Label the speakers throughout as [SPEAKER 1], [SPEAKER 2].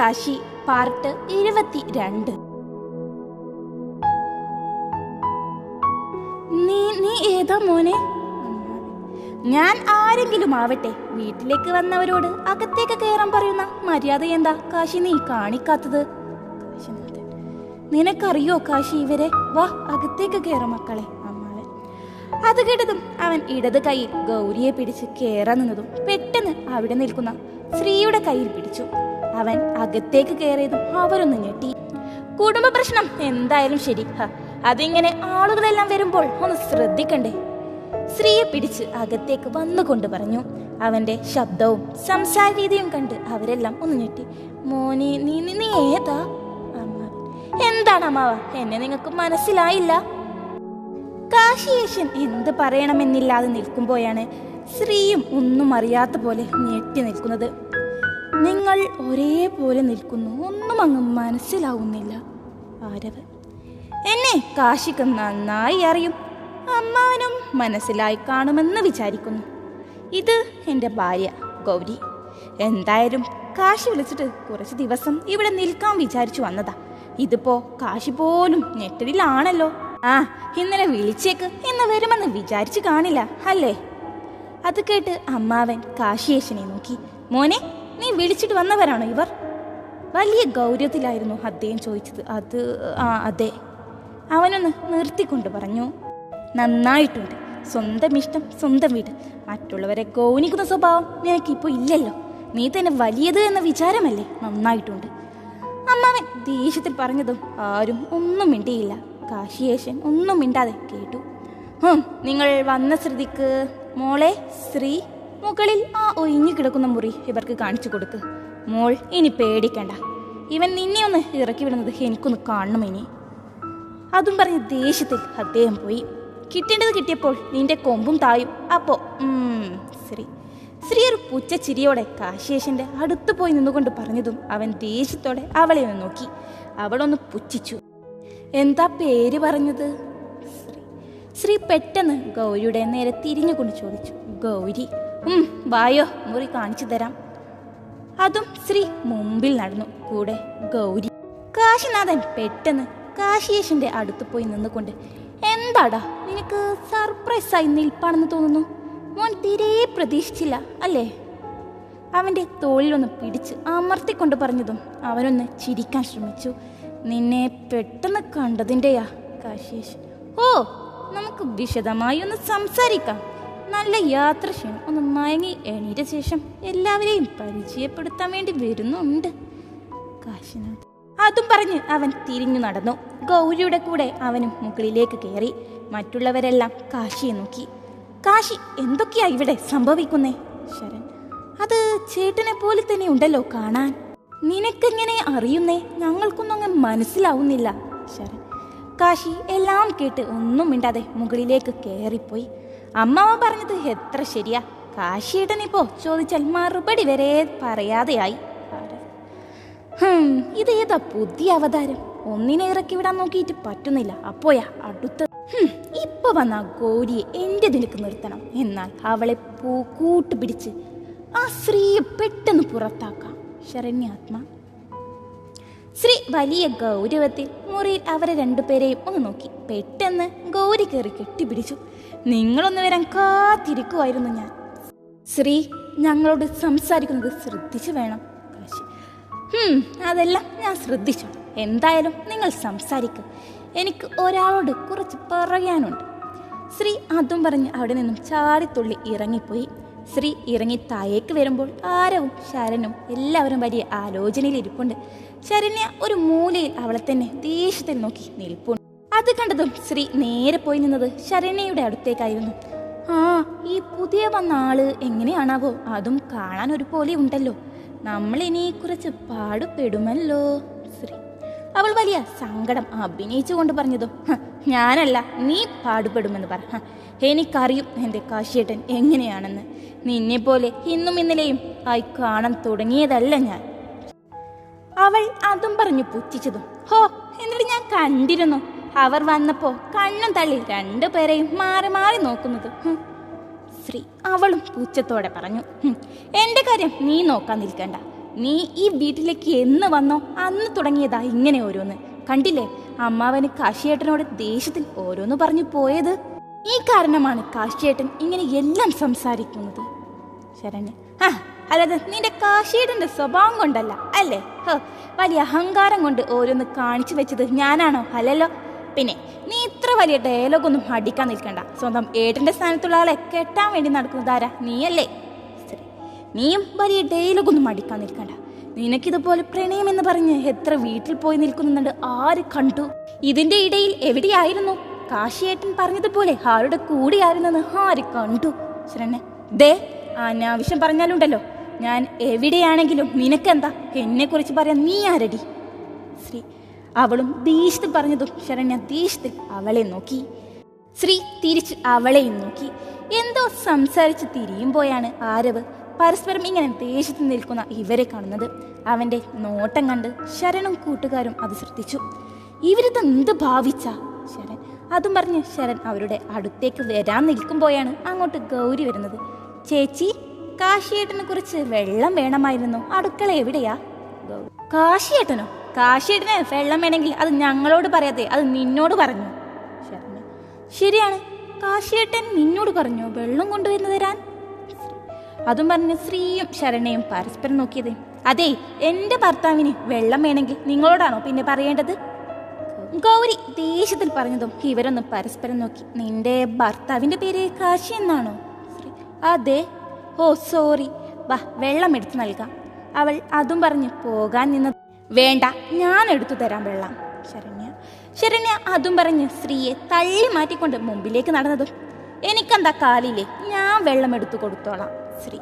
[SPEAKER 1] Kashi part എഴുപത്തി രണ്ട് നീ നീ ഏതാ മോനെ? ഞാൻ ആരെങ്കിലും ആവട്ടെ വീട്ടിലേക്ക് വന്നവരോട് അകത്തേക്ക് കയറാൻ പറയുന്ന മര്യാദ എന്താ? കാശി നീ കാണിക്കാത്തത്. നിനക്കറിയോ കാശി ഇവരെ? വാ അകത്തേക്ക് കയറ മക്കളെ അത് കേട്ടതും അവൻ ഇടത് കൈയിൽ ഗൗരിയെ പിടിച്ച് കയറാൻ നിന്നതും പെട്ടെന്ന് അവിടെ നിൽക്കുന്ന ശ്രീയുടെ കയ്യിൽ പിടിച്ചു. അവൻ അകത്തേക്ക് കയറിയതും അവരൊന്ന് ഞെട്ടി. കുടുംബ പ്രശ്നം എന്തായാലും ശരി. അതിങ്ങനെ ആളുകളെല്ലാം വരുമ്പോൾ ഒന്ന് ശ്രദ്ധിക്കണ്ടേ? സ്ത്രീയെ പിടിച്ച് അകത്തേക്ക് വന്നുകൊണ്ട് പറഞ്ഞു. അവന്റെ ശബ്ദവും സംസാര രീതിയും കണ്ട് അവരെല്ലാം ഒന്ന് ഞെട്ടി. മോനെ നീ നീ ഏതാ? അമ്മാവൻ എന്താണ് അമ്മാവ? എന്നെ നിങ്ങൾക്ക് മനസ്സിലായില്ല? കാശിയേശൻ എന്ത് പറയണമെന്നില്ലാതെ നിൽക്കുമ്പോഴാണ് സ്ത്രീയും ഒന്നും അറിയാത്ത പോലെ ഞെട്ടി നിൽക്കുന്നത്. നിങ്ങൾ ഒരേപോലെ നിൽക്കുന്നു. ഒന്നും അങ്ങ് മനസ്സിലാവുന്നില്ല. ആരവ്? എന്നെ കാശിക്ക് നന്നായി അറിയും. അമ്മാവനും മനസ്സിലായി കാണുമെന്ന് വിചാരിക്കുന്നു. ഇത് എന്റെ ഭാര്യ ഗൗരി. എന്തായാലും കാശി വിളിച്ചിട്ട് കുറച്ച് ദിവസം ഇവിടെ നിൽക്കാൻ വിചാരിച്ചു വന്നതാ. ഇതിപ്പോ കാശി പോലും ഞെട്ടലിലാണല്ലോ. ആ ഇന്നലെ വിളിച്ചേക്ക്. ഇന്ന് വരുമെന്ന് വിചാരിച്ചു കാണില്ല അല്ലേ? അത് കേട്ട് അമ്മാവൻ കാശിയേശനെ നോക്കി. മോനെ നീ വിളിച്ചിട്ട് വന്നവരാണോ ഇവർ? വലിയ ഗൗരവത്തിലായിരുന്നു അദ്ദേഹം ചോദിച്ചത്. അത് ആ അതെ. അവനൊന്ന് നിർത്തിക്കൊണ്ട് പറഞ്ഞു. നന്നായിട്ടുണ്ട്. സ്വന്തം ഇഷ്ടം സ്വന്തം വീട്. മറ്റുള്ളവരെ ഗൗനിക്കുന്ന സ്വഭാവം നിനക്കിപ്പോൾ ഇല്ലല്ലോ. നീ തന്നെ വലിയത് എന്ന വിചാരമല്ലേ? നന്നായിട്ടുണ്ട്. അമ്മാവൻ ദേഷ്യത്തിൽ പറഞ്ഞതും ആരും ഒന്നും മിണ്ടിയില്ല. കാശിയേശൻ ഒന്നും മിണ്ടാതെ കേട്ടു. നിങ്ങൾ വന്ന ശ്രുതിക്ക് മോളെ ശ്രീ മുകളിൽ ആ ഒഴിഞ്ഞു കിടക്കുന്ന മുറി ഇവർക്ക് കാണിച്ചു കൊടുക്ക് മോൾ ഇനി പേടിക്കണ്ട. ഇവൻ നിന്നെ ഒന്ന് ഇറക്കി വിടുന്നത് എനിക്കൊന്ന് കാണണം ഇനി. അതും പറഞ്ഞ് ദേഷ്യത്തിൽ അദ്ദേഹം പോയി. കിട്ടേണ്ടത് കിട്ടിയപ്പോൾ നിന്റെ കൊമ്പും തായും. അപ്പോ? ശ്രീ. ശ്രീ ഒരു പുച്ച ചിരിയോടെ കാശേഷന്റെ അടുത്ത് പോയി നിന്നുകൊണ്ട് പറഞ്ഞതും അവൻ ദേഷ്യത്തോടെ അവളെ ഒന്ന് നോക്കി. അവളൊന്ന് പുച്ഛിച്ചു. എന്താ പേര് പറഞ്ഞത്? ശ്രീ. ശ്രീ പെട്ടെന്ന് ഗൗരിയുടെ നേരെ തിരിഞ്ഞുകൊണ്ട് ചോദിച്ചു. ഗൗരി. ഉം വായോ മുറി കാണിച്ചു തരാം. അതും ശ്രീ മുമ്പിൽ നടന്നു. കൂടെ ഗൗരി. കാശിനാഥൻ പെട്ടെന്ന് കാശിയേശന്റെ അടുത്ത് പോയി നിന്നുകൊണ്ട് എന്താടാ നിനക്ക് സർപ്രൈസ് ആയി നിൽപ്പാണെന്ന് തോന്നുന്നു? മോൻ തീരെ പ്രതീക്ഷിച്ചില്ല അല്ലേ? അവന്റെ തോളിലൊന്ന് പിടിച്ച് അമർത്തിക്കൊണ്ട് പറഞ്ഞതും അവനൊന്ന് ചിരിക്കാൻ ശ്രമിച്ചു. നിന്നെ പെട്ടെന്ന് കണ്ടതിന്റെയാ കാശിയേശൻ ഓ നമുക്ക് വിശദമായി ഒന്ന് സംസാരിക്കാം. നല്ല യാത്ര ക്ഷീണം ഒന്ന് മയങ്ങി എണീറ്റ ശേഷം എല്ലാവരെയും പരിചയപ്പെടുത്താൻ വേണ്ടി വരുന്നുണ്ട്. കാശിനാഥ്. അതും പറഞ്ഞ് അവൻ തിരിഞ്ഞു നടന്നു. ഗൗരിയുടെ കൂടെ അവനും മുകളിലേക്ക് കയറി. മറ്റുള്ളവരെല്ലാം കാശിയെ നോക്കി. കാശി എന്തൊക്കെയാ ഇവിടെ സംഭവിക്കുന്നേ? ശരൺ. അത് ചേട്ടനെ പോലെ തന്നെ ഉണ്ടല്ലോ കാണാൻ. നിനക്കെങ്ങനെ അറിയുന്നേ? ഞങ്ങൾക്കൊന്നും അങ്ങ് മനസ്സിലാവുന്നില്ല ശരൺ. കാശി എല്ലാം കേട്ട് ഒന്നും മിണ്ടാതെ മുകളിലേക്ക് കയറിപ്പോയി. അമ്മാവ പറഞ്ഞത് എത്ര ശരിയാ? കാശിയേട്ടനിപ്പോ ചോദിച്ചാൽ മറുപടി വരെ പറയാതെയായി. ഇത് ഏതാ പുതിയ അവതാരം? ഒന്നിനെ ഇറക്കി വിടാൻ നോക്കിയിട്ട് പറ്റുന്നില്ല. അപ്പോയാ അടുത്ത ഇപ്പൊ വന്ന ഗോരിയെ എന്റെ നിനക്ക് നിർത്തണം. എന്നാൽ അവളെ പൂ കൂട്ടുപിടിച്ച് ആ സ്ത്രീയെ പെട്ടെന്ന് പുറത്താക്കാം. ശരണ്യാത്മ. ശ്രീ വലിയ ഗൗരവത്തിൽ മുറിയിൽ അവരെ രണ്ടുപേരെയും ഒന്ന് നോക്കി. പെട്ടെന്ന് ഗൗരി കയറി കെട്ടിപ്പിടിച്ചു. നിങ്ങളൊന്ന് വരാൻ കാത്തിരിക്കുമായിരുന്നു ഞാൻ. ശ്രീ ഞങ്ങളോട് സംസാരിക്കുന്നത് ശ്രദ്ധിച്ചു വേണം. കാശി അതെല്ലാം ഞാൻ ശ്രദ്ധിച്ചു. എന്തായാലും നിങ്ങൾ സംസാരിക്കും. എനിക്ക് ഒരാളോട് കുറച്ച് പറയാനുണ്ട്. ശ്രീ അതും പറഞ്ഞ് അവിടെ നിന്നും ചാടിത്തുള്ളി ഇറങ്ങിപ്പോയി. ശ്രീ ഇറങ്ങി താഴേക്ക് വരുമ്പോൾ ആരവും ശരനും എല്ലാവരും വലിയ ആലോചനയിൽ ഇരിപ്പുണ്ട്. ശരണ്യ ഒരു മൂലയിൽ അവളെ തന്നെ ദേഷ്യത്തിൽ നോക്കി നിൽപ്പുണ്ട്. അത് കണ്ടതും ശ്രീ നേരെ പോയി നിന്നത് ശരണ്യയുടെ അടുത്തേക്കായിരുന്നു. ആ ഈ പുതിയ വന്ന ആൾ എങ്ങനെയാണാവോ? അതും കാണാൻ ഒരു പോലെ ഉണ്ടല്ലോ. നമ്മൾ ഇനി കുറച്ച് പാടുപെടുമല്ലോ ശ്രീ അവൾ വലിയ സങ്കടം അഭിനയിച്ചുകൊണ്ട് പറഞ്ഞതോ "ഹ, ഞാനല്ല നീ പാടുപെടുമെന്ന് പറ. എനിക്കറിയും എന്റെ കാശിയേട്ടൻ എങ്ങനെയാണെന്ന്. നിന്നെ പോലെ ഇന്നും ഇന്നലെയും ആയി കാണാൻ തുടങ്ങിയതല്ല ഞാൻ. അവൾ അതും പറഞ്ഞു പുച്ഛിച്ചതും ഹോ എന്നിട്ട് ഞാൻ കണ്ടിരുന്നു. അവർ വന്നപ്പോ കണ്ണും തള്ളി രണ്ടുപേരെയും മാറി മാറി നോക്കുന്നത്. ശ്രീ അവളും പൂച്ചത്തോടെ പറഞ്ഞു "ഹും, എന്റെ കാര്യം നീ നോക്കാൻ നിൽക്കണ്ട. നീ ഈ വീട്ടിലേക്ക് എന്ന് വന്നോ അന്ന് തുടങ്ങിയതാ ഇങ്ങനെ ഓരോന്ന്. കണ്ടില്ലേ അമ്മാവന് കാശിയേട്ടനോട് ദേഷ്യത്തിൽ ഓരോന്ന് പറഞ്ഞു പോയത്? ഈ കാരണമാണ് കാശിയേട്ടൻ ഇങ്ങനെ എല്ലാം സംസാരിക്കുന്നത്. ശരണ്യ ആ അല്ലാതെ നിന്റെ കാശിയേട്ടന്റെ സ്വഭാവം കൊണ്ടല്ല അല്ലേ? ഹോ വലിയ അഹങ്കാരം കൊണ്ട് ഓരോന്ന് കാണിച്ചു വെച്ചത് ഞാനാണോ? അല്ലല്ലോ. പിന്നെ നീ ഇത്ര വലിയ ഡയലോഗൊന്നും അടിക്കാൻ നിൽക്കണ്ട. സ്വന്തം ഏട്ടന്റെ സ്ഥാനത്തുള്ള ആളെ കെട്ടാൻ വേണ്ടി നടക്കുന്നതാരാ നീയല്ലേ. നീയും വലിയ ഡയലോഗൊന്നും അടിക്കാൻ നിൽക്കണ്ട. നിനക്കിതുപോലെ പ്രണയം എന്ന് പറഞ്ഞ് എത്ര വീട്ടിൽ പോയി നിൽക്കുന്നുണ്ട് ആര് കണ്ടു? ഇതിന്റെ ഇടയിൽ എവിടെയായിരുന്നു? കാശിയേട്ടൻ പറഞ്ഞതുപോലെ ആരുടെ കൂടെയായിരുന്നെന്ന് ആര് കണ്ടു? ശരണ്യ ദേ അനാവശ്യം പറഞ്ഞാലുണ്ടല്ലോ. ഞാൻ എവിടെയാണെങ്കിലും നിനക്കെന്താ? എന്നെ കുറിച്ച് പറയാൻ നീ ആരടി? ശ്രീ അവളും ദേഷ്യത്തിൽ പറഞ്ഞതും ശരണ്യ ദേഷ്യത്തിൽ അവളെ നോക്കി. ശ്രീ തിരിച്ച് അവളെയും നോക്കി. എന്തോ സംസാരിച്ച് തിരിയുമ്പോഴാണ് ആരവ്. പരസ്പരം ഇങ്ങനെ ദേഷ്യത്തിൽ നിൽക്കുന്ന ഇവരെ കാണുന്നത്. അവന്റെ നോട്ടം കണ്ട് ശരണും കൂട്ടുകാരും അത് ശ്രദ്ധിച്ചു. ഇവരിത് എന്ത് ഭാവിച്ച? അതും പറഞ്ഞ് ശരൺ അവരുടെ അടുത്തേക്ക് വരാൻ നിൽക്കുമ്പോഴാണ് അങ്ങോട്ട് ഗൗരി വരുന്നത്. ചേച്ചി കാശിയേട്ടനെ കുറിച്ച് വെള്ളം വേണമായിരുന്നു. അടുക്കള എവിടെയാ? കാശിയേട്ടനോ? കാശിയേട്ടന് വെള്ളം വേണമെങ്കിൽ അത് ഞങ്ങളോട് പറയാതെ അത് നിന്നോട് പറഞ്ഞു. ശരിയാണ്. കാശിയേട്ടൻ നിന്നോട് പറഞ്ഞു വെള്ളം കൊണ്ടുവരുന്ന തരാൻ. അതും പറഞ്ഞ് ശ്രീയും ശരണയും പരസ്പരം നോക്കിയത്. അതെ എന്റെ ഭർത്താവിന് വെള്ളം വേണമെങ്കിൽ നിങ്ങളോടാണോ പിന്നെ പറയേണ്ടത്? ഗൗരി ദേഷ്യത്തിൽ പറഞ്ഞതും ഇവരൊന്ന് പരസ്പരം നോക്കി. നിന്റെ ഭർത്താവിന്റെ പേര് കാശി എന്നാണോ? അതെ. ഓ സോറി. വാ വെള്ളം എടുത്തു നൽകാം. അവൾ അതും പറഞ്ഞ് പോകാൻ നിന്ന് വേണ്ട ഞാൻ എടുത്തു തരാം വെള്ളം. ശരണ്യ. ശരണ്യ അതും പറഞ്ഞ് സ്ത്രീയെ തള്ളി മാറ്റിക്കൊണ്ട് മുമ്പിലേക്ക് നടന്നതും. എനിക്കെന്താ കാലില്ലേ ഞാൻ വെള്ളം എടുത്തു കൊടുത്തോളാം. ശ്രീ.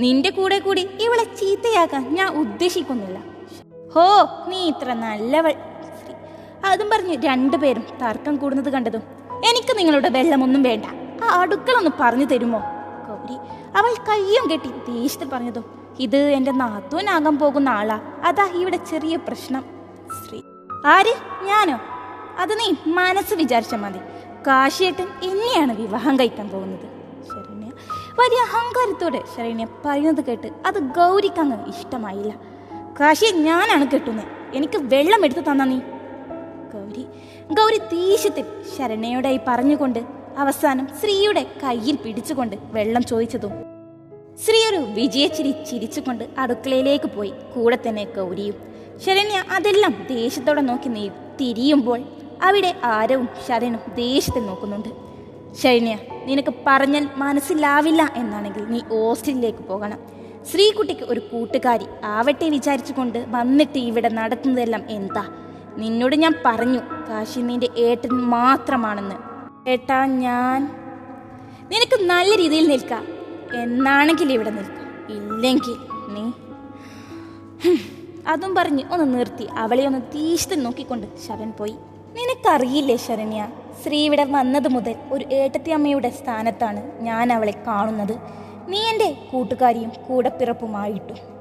[SPEAKER 1] നിന്റെ കൂടെ കൂടി ഇവളെ ചീത്തയാക്കാൻ ഞാൻ ഉദ്ദേശിക്കുന്നില്ല. ഹോ നീ ഇത്ര നല്ലവൾ അതും പറഞ്ഞ് രണ്ടുപേരും തർക്കം കൂടുന്നത് കണ്ടതും എനിക്ക് നിങ്ങളുടെ വെള്ളമൊന്നും വേണ്ട. ആ അടുക്കളൊന്ന് പറഞ്ഞു തരുമോ? ഗൗരി അവൾ കയ്യും കെട്ടി ദേഷ്യത്തിൽ പറഞ്ഞതും ഇത് എന്റെ നാത്തൂനാകാൻ പോകുന്ന ആളാ. അതാ ഇവിടെ ചെറിയ പ്രശ്നം. ശ്രീ ആര്? ഞാനോ? അത് നീ മനസ്സ് വിചാരിച്ച മതി. കാശിയേട്ടൻ എന്നെയാണ് വിവാഹം കഴിക്കാൻ പോകുന്നത്. ശരണ്യ വലിയ അഹങ്കാരത്തോടെ ശരണ്യ പറയുന്നത് കേട്ട് അത് ഗൗരിക്കങ്ങ് ഇഷ്ടമായില്ല. കാശിയെ ഞാനാണ് കെട്ടുന്നത് എനിക്ക് വെള്ളം എടുത്തു തന്ന നീ. ഗൗരി. ഗൗരി ദേഷ്യത്തിൽ ശരണയോടായി പറഞ്ഞുകൊണ്ട് അവസാനം ശ്രീയുടെ കയ്യിൽ പിടിച്ചുകൊണ്ട് വെള്ളം ചോദിച്ചതും ശ്രീ ഒരു വിജയച്ചിരി ചിരിച്ചുകൊണ്ട് അടുക്കളയിലേക്ക് പോയി. കൂടെ തന്നെ ഗൗരിയും. ശരണ്യ അതെല്ലാം ദേഷ്യത്തോടെ നോക്കി നീ തിരിയുമ്പോൾ അവിടെ ആരവും ശരണും ദേഷ്യത്തിൽ നോക്കുന്നുണ്ട്. ശരണ്യ നിനക്ക് പറഞ്ഞാൽ മനസ്സിലാവില്ല എന്നാണെങ്കിൽ നീ ഹോസ്റ്റലിലേക്ക് പോകണം. ശ്രീകുട്ടിക്ക് ഒരു കൂട്ടുകാരി ആവട്ടെ വിചാരിച്ചുകൊണ്ട് വന്നിട്ട് ഇവിടെ നടത്തുന്നതെല്ലാം എന്താ? നിന്നോട് ഞാൻ പറഞ്ഞു കാശി നിന്റെ ഏട്ടൻ മാത്രമാണെന്ന്. ഏട്ടാ ഞാൻ നിനക്ക് നല്ല രീതിയിൽ നിൽക്കാം. എന്നാണെങ്കിൽ ഇവിടെ നിൽക്കാം. ഇല്ലെങ്കിൽ നീ. അതും പറഞ്ഞ് ഒന്ന് നിർത്തി. അവളെ ഒന്ന് തീഷ്ടം നോക്കിക്കൊണ്ട് ശരൺ പോയി. നിനക്കറിയില്ലേ ശരണ്യ ശ്രീ ഇവിടെ വന്നത് മുതൽ ഒരു ഏട്ടത്തി അമ്മയുടെ സ്ഥാനത്താണ് ഞാൻ അവളെ കാണുന്നത്. നീ എന്റെ കൂട്ടുകാരിയും കൂടപ്പിറപ്പുമായിട്ടു.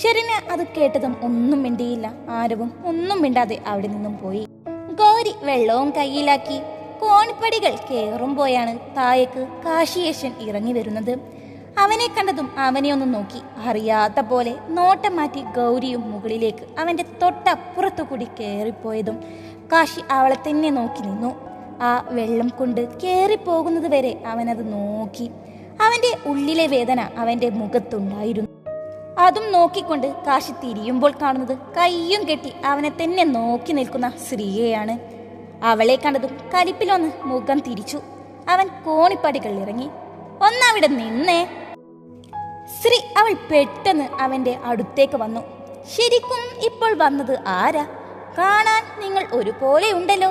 [SPEAKER 1] ശരണ്യ അത് കേട്ടതും ഒന്നും മിണ്ടിയില്ല. ആരവും ഒന്നും മിണ്ടാതെ അവിടെ നിന്നും പോയി. ഗൗരി വെള്ളവും കയ്യിലാക്കി. കോണിപ്പടികൾ കേറുമ്പോയാണ് താഴേക്ക് കാശിയേശൻ ഇറങ്ങി വരുന്നത്. അവനെ കണ്ടതും അവനെ ഒന്ന് നോക്കി. അറിയാത്ത പോലെ നോട്ടം മാറ്റി ഗൗരിയും മുകളിലേക്ക് അവന്റെ തൊട്ടപ്പുറത്തു കൂടി കയറിപ്പോയതും കാശി അവളെ തന്നെ നോക്കി നിന്നു. ആ വെള്ളം കൊണ്ട് കയറിപ്പോകുന്നത് വരെ അവനത് നോക്കി. അവന്റെ ഉള്ളിലെ വേദന അവന്റെ മുഖത്തുണ്ടായിരുന്നു. അതും നോക്കിക്കൊണ്ട് കാശി തിരിയുമ്പോൾ കാണുന്നത് കയ്യും കെട്ടി അവനെ തന്നെ നോക്കി നിൽക്കുന്ന സ്ത്രീയെയാണ്. അവളെ കണ്ടതും കലിപ്പിലൊന്ന് മുഖം തിരിച്ചു. അവൻ കോണിപ്പടികൾ ഇറങ്ങി ഒന്നവിടെ നിന്നേ. ശ്രീ അവൾ പെട്ടെന്ന് അവന്റെ അടുത്തേക്ക് വന്നു. ശരിക്കും ഇപ്പോൾ വന്നത് ആരാ? കാണാൻ നിങ്ങൾ ഒരുപോലെ ഉണ്ടല്ലോ.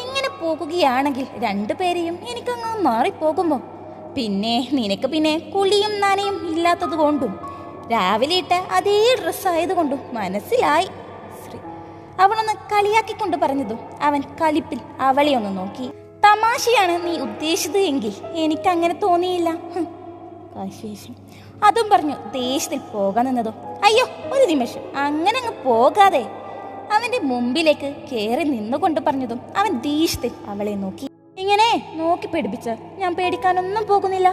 [SPEAKER 1] ഇങ്ങനെ പോകുകയാണെങ്കിൽ രണ്ടുപേരെയും എനിക്കങ്ങ് മാറിപ്പോകുമോ? പിന്നെ നിനക്ക് പിന്നെ കുളിയും നനയും ഇല്ലാത്തത് കൊണ്ടും രാവിലെ ഇട്ട അതേ ഡ്രസ്സ് ആയതുകൊണ്ടും മനസ്സിലായി. ശ്രീ അവളൊന്ന് കളിയാക്കിക്കൊണ്ട് പറഞ്ഞതും അവൻ കളിപ്പിൽ അവളെ ഒന്ന് നോക്കി. തമാശയാണ് നീ ഉദ്ദേശിച്ചത് എങ്കിൽ എനിക്ക് അങ്ങനെ തോന്നിയില്ല. അതും പറഞ്ഞു ദേഷ്യത്തിൽ പോകാൻ നിന്നതും അയ്യോ ഒരു നിമിഷം അങ്ങനെ അങ്ങ് പോകാതെ. അവന്റെ മുമ്പിലേക്ക് കയറി നിന്നുകൊണ്ട് പറഞ്ഞതും അവൻ ദേഷ്യത്തിൽ അവളെ നോക്കി. ഇങ്ങനെ നോക്കി പേടിപ്പിച്ച ഞാൻ പേടിക്കാനൊന്നും പോകുന്നില്ല.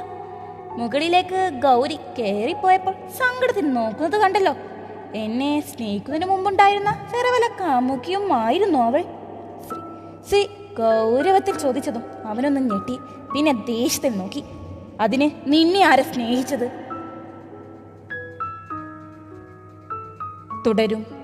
[SPEAKER 1] മുകളിലേക്ക് ഗൗരി കയറിപ്പോയപ്പോൾ സങ്കടത്തിൽ നോക്കുന്നത് കണ്ടല്ലോ. എന്നെ സ്നേഹിക്കുന്നതിന് മുമ്പുണ്ടായിരുന്ന വേറെ വല്ല കാമുകിയും ആയിരുന്നു അവൾ ശ്രീ ഗൗരവത്തിൽ ചോദിച്ചതും അവനൊന്ന് ഞെട്ടി പിന്നെ ദേഷ്യത്തിൽ നോക്കി. അതിന് നിന്നെ ആരെ സ്നേഹിച്ചത്? തുടരും.